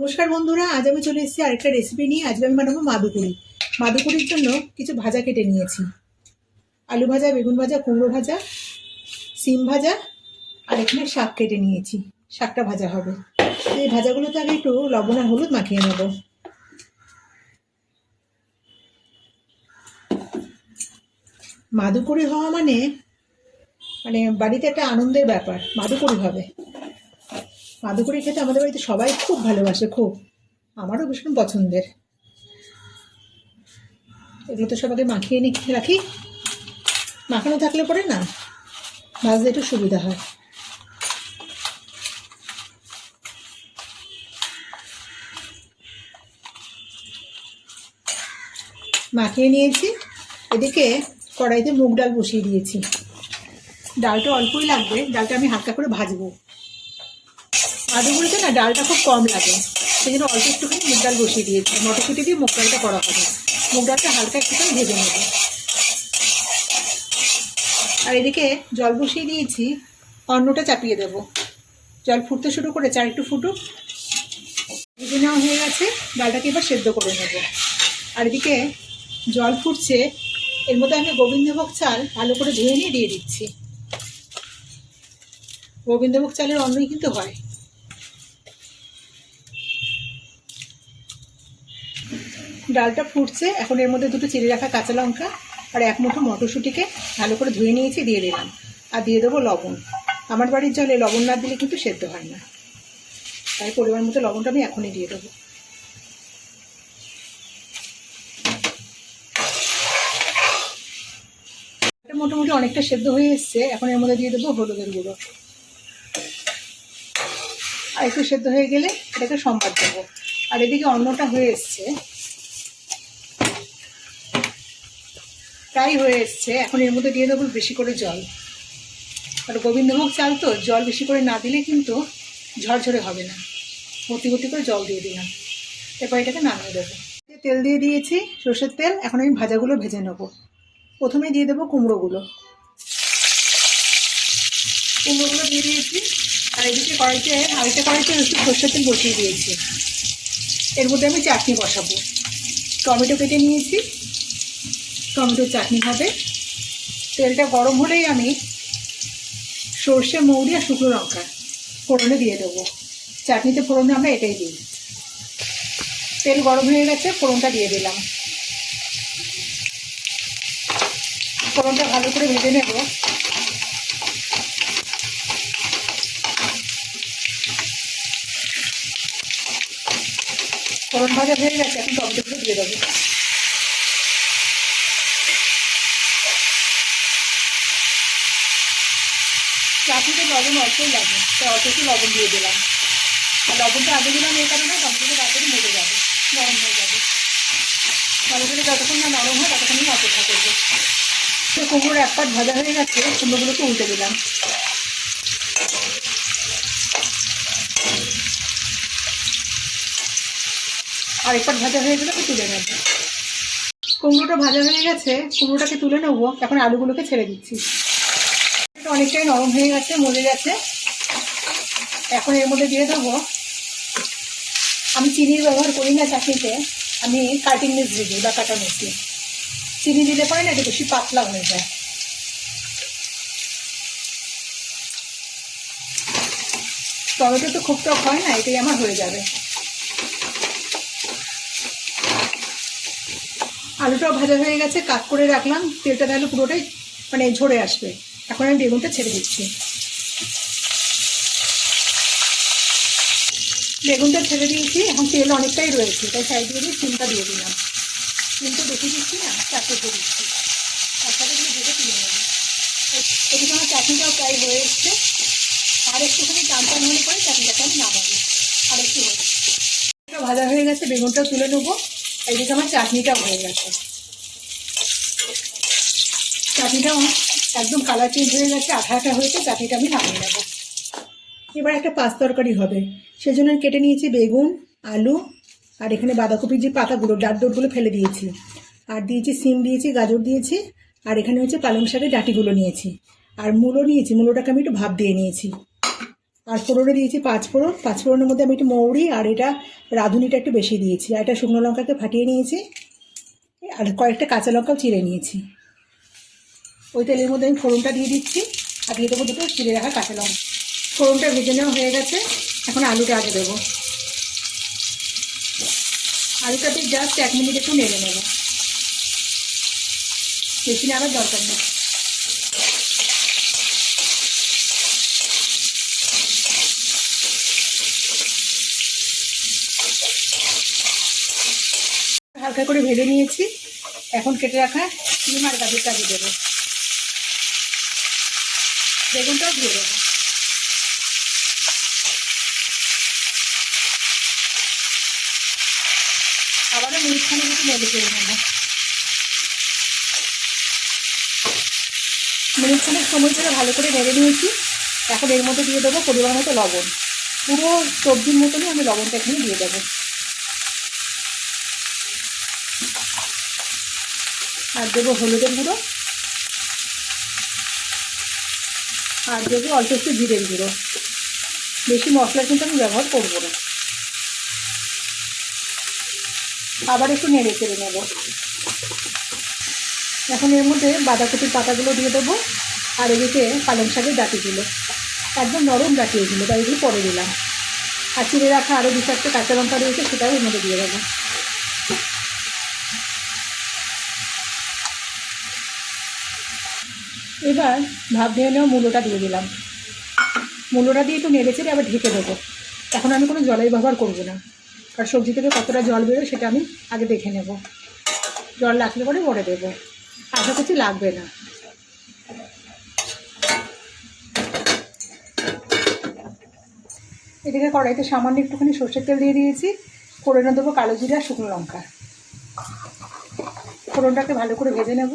নমস্কার বন্ধুরা, আজ আমি চলে এসেছি আরেকটা রেসিপি নিয়ে। আজকে আমি বানাবো মাদুকুড়ি মাদুকুড়ির জন্য কিছু ভাজা কেটে নিয়েছি। আলু ভাজা, বেগুন ভাজা, কুমড়ো ভাজা, সিম ভাজা, আর এখানে শাক কেটে নিয়েছি। শাকটা ভাজা হবে। এই ভাজাগুলোতে আগে একটু লবণ আর হলুদ মাখিয়ে নেব। মাদুকুড়ি হওয়া মানে মানে বাড়িতে একটা আনন্দের ব্যাপার মাদুকুড়ি হবে। মাদুকুড়ি খেতে আমাদের বাড়িতে সবাই খুব ভালোবাসে, খুব। আমারও ভীষণ পছন্দের। এগুলো তো সবাইকে মাখিয়ে নিয়ে রাখি। মাখানো থাকলে পরে না, ভাজতে একটু সুবিধা হয়। মাখিয়ে নিয়েছি। এদিকে কড়াইতে মুগ ডাল বসিয়ে দিয়েছি। ডালটা অল্পই লাগবে, ডালটা আমি হালকা করে ভাজবো। আলুগুলোতে না ডালটা খুব কম লাগে। সেই জন্য অল্প একটুখানি মুগ ডাল বসিয়ে দিয়েছি। মটরশুঁটি দিয়ে মুগ ডালটা করা হবে। মুগ ডালটা হালকা একটুখানি ভেজে নেব। আর এদিকে জল বসিয়ে দিয়েছি। অন্নটা চাপিয়ে দেব। জল ফুটতে শুরু করে চার একটু ফুটুক। ভেজে নেওয়া হয়ে গেছে। ডালটাকে এবার সেদ্ধ করে নেব। আর এদিকে জল ফুটছে। এর মধ্যে আমি গোবিন্দভোগ চাল ভালো করে ধুয়ে নিয়ে দিয়ে দিচ্ছি। গোবিন্দভোগ চালের অন্নই কিন্তু হয়। ডালটা ফুটছে। এখন এর মধ্যে দুটো চিড়ে রাখা কাঁচা লঙ্কা আর এক মুঠো মটরশুঁটিকে ভালো করে ধুয়ে নিয়েছি, দিয়ে দিলাম। আর দিয়ে দেবো লবণ। আমার বাড়ির জলে লবণ না দিলে কিন্তু সেদ্ধ হয় না। তাই পরিমাণ মতো লবণটা আমি এখনই দিয়ে দেবো। মোটামুটি অনেকটা সেদ্ধ হয়ে এসছে। এখন এর মধ্যে দিয়ে দেবো হলুদের গুঁড়ো। আর একটু সেদ্ধ হয়ে গেলে এটাকে সম্বাদ দেবো। আর এদিকে অন্নটা হয়ে এসছে। প্রায় হয়ে এসছে। এখন এর মধ্যে দিয়ে দেবো বেশি করে জল। আর গোবিন্দভোগ চাল তো, জল বেশি করে না দিলে কিন্তু ঝরঝরে হবে না। ভর্তি ভর্তি করে জল দিয়ে দিলাম। এরপর এটাকে নামিয়ে দেবো। তেল দিয়ে দিয়েছি সর্ষের তেল। এখন আমি ভাজাগুলো ভেজে নেব। প্রথমে দিয়ে দেবো কুমড়োগুলো। কুমড়োগুলো দিয়ে দিয়েছি। আর এদিকে কড়াইতে, আরেকটা কড়াইতে একটু সর্ষের তেল বসিয়ে দিয়েছি। এর মধ্যে আমি চাটনি বসাবো। টমেটো কেটে নিয়েছি। টমেটোর চাটনি হবে। তেলটা গরম হলেই আমি সর্ষে, মৌরি আর শুকনো লঙ্কা ফোড়নে দিয়ে দেবো। চাটনিতে ফোড়নে আমরা এটাই দিই। তেল গরম হয়ে গেছে, ফোড়নটা দিয়ে দিলাম। ফোড়নটা ভালো করে ভেজে নেব। ফোড়ন ভাজা হয়ে গেছে, এখন টমেটোগুলো দিয়ে দেবো। চাটনিতে লবণ অল্পই লাগে, তাই অল্প একটু লবণ দিয়ে দিলাম। আর লবণটা আগে দিলাম এই কারণে টমেটোটা তাড়াতাড়ি মরে যাবে, নরম হয়ে যাবে। টমেটোটা যতক্ষণ না নরম হয় ততক্ষণ আমি অপেক্ষা করব। কুমড়োর এক পাট ভাজা হয়ে গেছে, কুমড়োগুলোকে উল্টে দিলাম। আর এক পাট ভাজা হয়ে গেলে তুলে নেব। কুমড়োটা ভাজা হয়ে গেছে, কুমড়োটাকে তুলে নেব। এখন আলুগুলোকে ছেড়ে দিচ্ছি। অনেকটাই নরম হয়ে গেছে মরে গেছে। এখন এর মধ্যে দিয়ে দেবো। আমি চিনির ব্যবহার করি না চাটনিতে। আমি কাটিং দিয়ে দিই বা কাটা মিষ্টি চিনি দিলে পরে না এটা বেশি পাতলা হয়ে যায়। টমেটো তো খুব টক হয় না, এটাই আমার হয়ে যাবে। আলুটাও ভাজা হয়ে গেছে, কাট করে রাখলাম, তেলটা তাহলে পুরোটাই মানে ঝরে আসবে। এখন আমি বেগুনটা ছেড়ে দিচ্ছি। বেগুনটা ছেড়ে দিয়েছি, এখন তেল অনেকটাই রয়েছে, তাই সাইড দিয়ে সিমটা দিয়ে দিলাম। সিমটা দেখে দিচ্ছি না চারটে দিয়ে দিচ্ছি। তার সাথে দিয়ে ভেজে তুলে চাটনিটাও প্রায় হয়ে এসছে। আর একটুখানি টান হলে পরে চাটনিটাকে আমি নামাবো। আর একটু ভাজা হয়ে গেছে বেগুনটা তুলে নেব। এদিকে আমার চাটনিটাও হয়ে গেছে। চাটনিটাও একদম কালার চেঞ্জ হয়ে গেছে আঠা আঠা হয়েছে, চাটনিটা আমি নামিয়ে নেব। এবার একটা পাঁচ তরকারি হবে। সেজন্য কেটে নিয়েছি বেগুন, আলু, আর এখানে বাঁধাকপির যে পাতাগুলো, ডাট ডোটগুলো ফেলে দিয়েছি। আর দিয়েছি সিম দিয়েছি, গাজর দিয়েছি, আর এখানে হচ্ছে পালং শাকের ডাটিগুলো নিয়েছি। আর মূলো নিয়েছি, মূলোটাকে আমি একটু ভাব দিয়ে নিয়েছি। আর ফোড়নে দিয়েছি, পাঁচ ফোড়ন। পাঁচ ফোড়নের মধ্যে আমি একটু মৌরি আর এটা রাঁধুনিটা একটু বেশি দিয়েছি। আর এটা শুকনো লঙ্কাকে ফাটিয়ে নিয়েছি। আর কয়েকটা কাঁচা লঙ্কাও চিড়ে নিয়েছি। ওই তেলের মধ্যে আমি ফোড়নটা দিয়ে দিচ্ছি। আর দিয়ে দেবো দুটো চিড়ে রাখা কাঁচা লঙ্কা। ফোড়নটা ভেজে নেওয়া হয়ে গেছে। এখন আলুটা আগে দেবো। আলুটাতে জাস্ট এক মিনিট একটু নেড়ে নেব। বেশি নেওয়ার দরকার নেই। হালকা করে ভেজে নিয়েছি। এখন কেটে রাখা ডিম আর গাজরটা দিয়ে দেবো। বেগুনটাও দিয়ে দেবো। আবারও মিনিটখানে একটু নেড়ে করে নেব। মিনিটখানেক সময় ধরে ভালো করে ভেজে নিয়েছি। এখন এর মধ্যে দিয়ে দেবো পরিমাণ মতো লবণ। পুরো সবজির মতনই আমি লবণটা এখানে দিয়ে দেবো। আর দেবো হলুদের গুঁড়ো। আর দেবো অল্প একটু জিরের গুঁড়ো। বেশি মশলা কিন্তু আমি ব্যবহার করব না। আবার একটু নেড়ে চেড়ে নেব। এখন এর মধ্যে বাঁধাকপির পাতাগুলো দিয়ে দেবো। আর এদিকে পালং শাকের ডাটিগুলো। একদম নরম ডাটি এগুলো, তাই এগুলো পরে দিলাম। আর চিড়ে রাখা আরও দু চারটে কাঁচা লঙ্কা রয়েছে, সেটাও এর মধ্যে দিয়ে দেবো। এবার ভাব দিয়ে নেওয়া মূলোটা দিয়ে দিলাম। মূলোটা দিয়ে একটু নেড়ে চেড়ে আবার ঢেকে দেবো। এখন আমি কোনো জলের ব্যবহার করব না। কারণ সবজি থেকে কতটা জল বেরোয় সেটা আমি আগে দেখে নেব। জল লাগলে পরে ভরে দেবো। আশা করছি লাগবে না। এদিকে কড়াইতে সামান্য একটুখানি সর্ষের তেল দিয়ে দিয়েছি। ফোড়নে দেবো কালো জিরা শুকনো লঙ্কা। ফোড়নটাকে ভালো করে ভেজে নেব।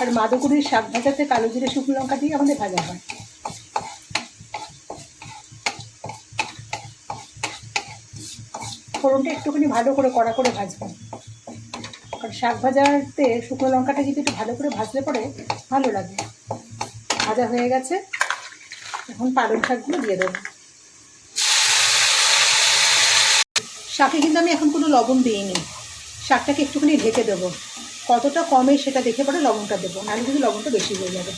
আর মাদুকুড়ির শাক ভাজাতে কালো জিরে, শুকনো লঙ্কা দিয়ে আমাদের ভাজা হয়। ফোড়নটা একটুখানি ভালো করে কড়া করে ভাজবো। কারণ শাক ভাজাতে শুকনো লঙ্কাটা যদি একটু ভালো করে ভাজলে পরে ভালো লাগে। ভাজা হয়ে গেছে। এখন পালং শাকগুলো দিয়ে দেবো। শাকে কিন্তু আমি এখন কোনো লবণ দিইনি। শাকটাকে একটুখানি ঢেকে দেবো। কতটা কমে সেটা দেখে পরে লবণটা দেবো। নাহলে কিন্তু লবণটা বেশি হয়ে যাবে।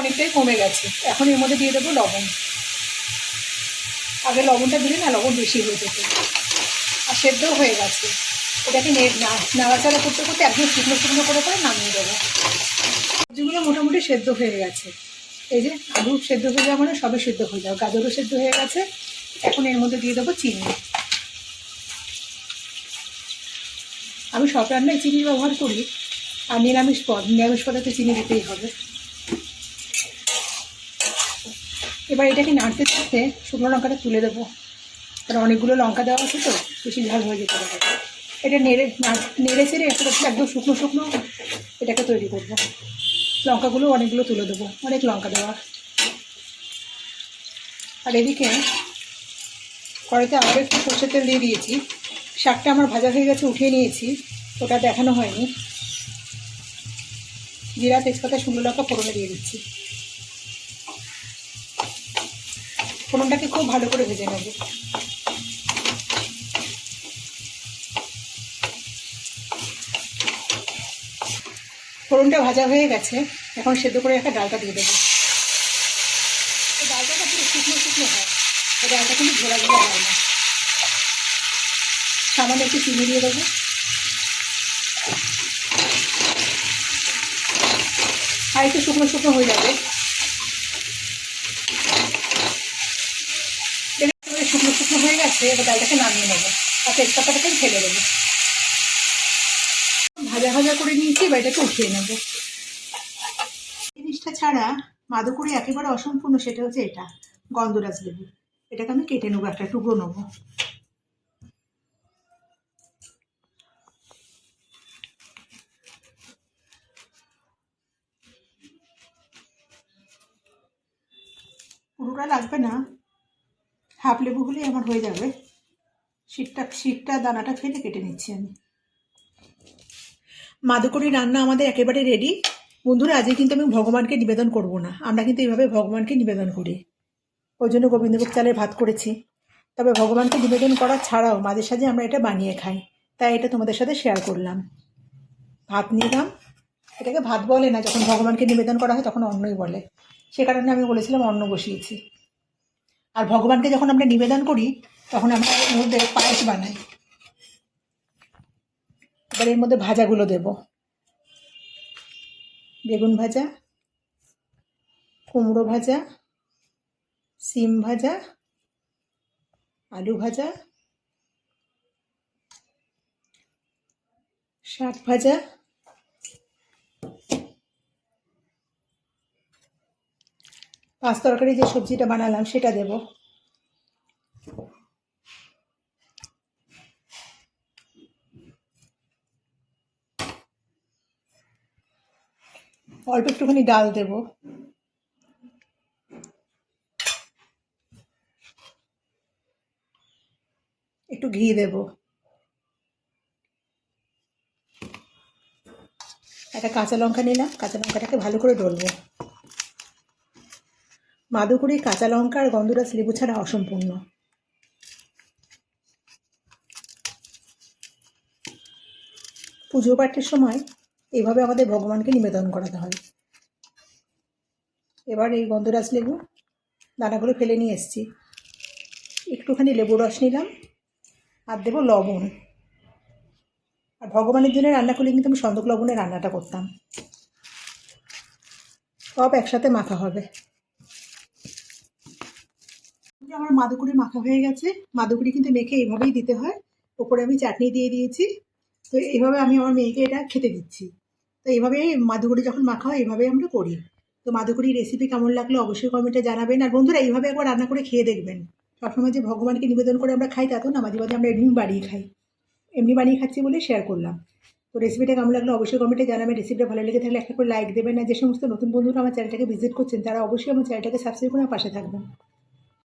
অনেকটাই কমে গেছে। এখন এর মধ্যে দিয়ে দেবো লবণ। আগে লবণটা দিলে না লবণ বেশি হয়ে যেত। আর সেদ্ধও হয়ে গেছে। এটাকে নাড়াচাড়া করতে করতে একদম শুকনো শুকনো করে করে নামিয়ে দেবো। সবজিগুলো মোটামুটি সেদ্ধ হয়ে গেছে। এই যে আলু সেদ্ধ হয়ে যাওয়া মানে সবই সেদ্ধ হয়ে যাও গাজরও সেদ্ধ হয়ে গেছে। এখন এর মধ্যে দিয়ে দেবো চিনি। আমি সব রান্নায় চিনি ব্যবহার করি আর নিরামিষ পদ নিরামিষ পদার্থে চিনি দিতেই হবে। এবার এটাকে নাড়তে থাকতে শুকনো লঙ্কাটা তুলে দেবো। কারণ অনেকগুলো লঙ্কা দেওয়া আছে তো, বেশি ঝাল হয়ে যেতে পারে। এটা নেড়ে নেড়ে ছেড়ে একটা একদম শুকনো শুকনো এটাকে তৈরি করব। লঙ্কাগুলো অনেকগুলো তুলে দেবো। অনেক লঙ্কা দেওয়া। আর এদিকে কড়াইতে আবার একটু সর্ষের তেল দিয়ে দিয়েছি। শাকটা আমার ভাজা হয়ে গেছে, উঠিয়ে নিয়েছি। ওটা দেখানো হয়নি। জিরা, তেজপাতা, শুকনো লঙ্কা ফোড়নে দিয়ে দিচ্ছি। ফোড়নটাকে খুব ভালো করে ভেজে নেব। ফোড়নটা ভাজা হয়ে গেছে। এখন সেদ্ধ করে একটা ডালটা দিয়ে দেবো। ডালটা শুকনো শুকনো হয় ডালটা কিন্তু ঘোরা ঘোরা হয় না। সামান্য একটু চিনি দিয়ে দেবো। আর একটু শুকনো শুকনো হয়ে যাবে। শুকনো শুকনো হয়ে গেছে, এবার ডালটাকে নামিয়ে নেব। আর তেজপাতাটাকে ফেলে দেবো। ভাজা ভাজা করে নিয়েছি, এবার এটাকে উঠিয়ে নেব। জিনিসটা ছাড়া মাদুকুড়ি একেবারে অসম্পূর্ণ, সেটা হচ্ছে এটা, গন্ধরাজ লেবু। এটাকে আমি কেটে নেব, একটা টুকরো নেব। পুরোটা লাগবে না। হাফ লেবু হলেই আমার হয়ে যাবে। শীতটা শীতটা দানাটা ফেলে কেটে নিচ্ছি আমি। মাদুকরি রান্না আমাদের একেবারে রেডি বন্ধুরা, আজকে কিন্তু আমি ভগবানকে নিবেদন করব না। আমরা কিন্তু এইভাবে ভগবানকে নিবেদন করি। ওই জন্য গোবিন্দভোগ চালের ভাত করেছি। তবে ভগবানকে নিবেদন করা ছাড়াও মাঝে সাঝে আমরা এটা বানিয়ে খাই। তাই এটা তোমাদের সাথে শেয়ার করলাম। ভাত নিলাম। এটাকে ভাত বলে না, যখন ভগবানকে নিবেদন করা হয় তখন অন্নই বলে। সে কারণে আমি বলেছিলাম অন্ন বসিয়েছি। আর ভগবানকে যখন আমরা নিবেদন করি, তখন আমরা এর মধ্যে পায়েস বানাই। এবার এর মধ্যে ভাজাগুলো দেব। বেগুন ভাজা, কুমড়ো ভাজা সিম ভাজা, আলু ভাজা, শাক ভাজা পাঁচ তরকারি যে সবজিটা বানালাম, সেটা দেব। অল্প একটুখানি ডাল দেব। একটু ঘি দেব। একটা কাঁচা লঙ্কা নিলাম, কাঁচা লঙ্কাটাকে ভালো করে ডলবো মাদুকুড়ি কাঁচা লঙ্কা আর গন্ধরাজ লেবু ছাড়া অসম্পূর্ণ। পুজো পাঠের সময় এইভাবে আমাদের ভগবানকে নিবেদন করাতে হয়। এবার এই গন্ধরাজ লেবু দানাগুলো ফেলে নিয়ে এসেছি। একটুখানি লেবু রস নিলাম আর দেবো লবণ। আর ভগবানের জন্য রান্না করলে কিন্তু আমি সন্দক লবণের রান্নাটা করতাম। সব একসাথে মাখা হবে। আমার মাদুকুড়ি মাখা হয়ে গেছে, মাদুকুড়ি কিন্তু মেখে এইভাবেই দিতে হয়। ওপরে আমি চাটনি দিয়ে দিয়েছি। তো এইভাবে আমি আমার মেয়েকে এটা খেতে দিচ্ছি। তো এইভাবে মাদুকুড়ি যখন মাখা হয় এইভাবেই আমরা করি। তো মাদুকুড়ির রেসিপি কেমন লাগল অবশ্যই কমেন্টে জানাবেন। আর বন্ধুরা, এইভাবে একবার রান্না করে খেয়ে দেখবেন। সবসময় যে ভগবানকে নিবেদন করে আমরা খাই তা না, মাঝে মাঝে আমরা এমনি বানিয়ে খাই। এমনি বানিয়ে খাচ্ছি বলে শেয়ার করলাম। তো রেসিপিটা কেমন লাগল অবশ্যই কমেন্টে জানাবেন। রেসিপিটা ভালো লেগে থাকলে একটা করে লাইক দেবেন। আর যে সমস্ত নতুন বন্ধুরা আমার চ্যানেলটাকে ভিজিট করছেন, তারা অবশ্যই আমার চ্যানেলটাকে সাবস্ক্রাইব করে পাশে থাকবেন।